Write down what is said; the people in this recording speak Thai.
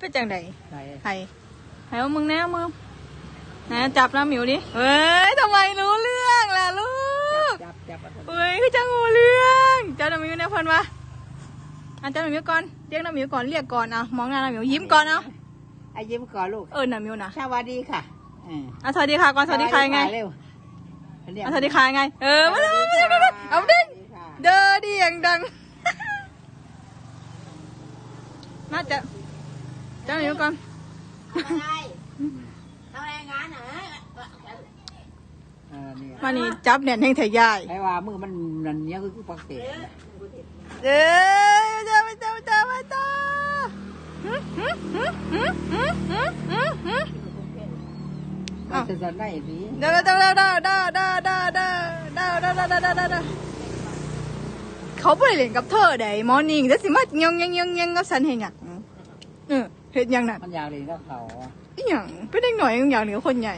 มันเป็นจังไดไหนไห้ไห้ว่ามึงแน่มึงนะจับน้ำหมิวดิเฮ้ยทำไมรู้เรื่องล่ะลูกจับจับจับเฮ้ยคือจังงูเรื่องเจ้าน้ำหมิวเนี่ยเพิ่นวะอะเจ้าน้ำหมิวก่อนเรียกน้ำหมิวก่อนเรียกก่อนเอามองหน้าน้ำหมิวยิ้มก่อนเอาไอ้ยิ้มก่อนลูกเออน้ำหมิวนะสวัสดีค่ะเอออะสวัสดีค่ะก่อนสวัสดีค่ะยังไงเร็วเรียกอะสวัสดีค่ะยังไง เออมาเลยมาเลยมาเลยเอาดิสวัสดีค่ะเด้อดิอย่างดังน่าจะ เจ้าหมิวก่อน อะไรทำอะไรงานเหรอ เออเนี่ย มานี่จับแน่นแห่งไทยยาย ไอ้ว่ามือมันนั่นเนี่ยคือปักเตะ เอ้ยมาเจ้ามาเจ้ามาเจ้ามาเจ้าหืมหืมหืมหืมหืมหืมหืมหืม มันจะสั่นได้สิ เด้อเด้อเด้อเด้อเด้อเด้อเด้อเด้อเด้อเด้อเด้อเด้อเด้อเด้อเด้อเขาไปเล่นกับเธอได้มอนิ่งแต่สิมาเงี้ยงเงี้ยงเงี้ยงเงี้ยงกับฉันเห็นหยังเออ เห็นหยังนั่นมันอยากเรียนกับเขาอีหยังเป็นเด็กหน่อยอย่างอย่างเหนือคนใหญ่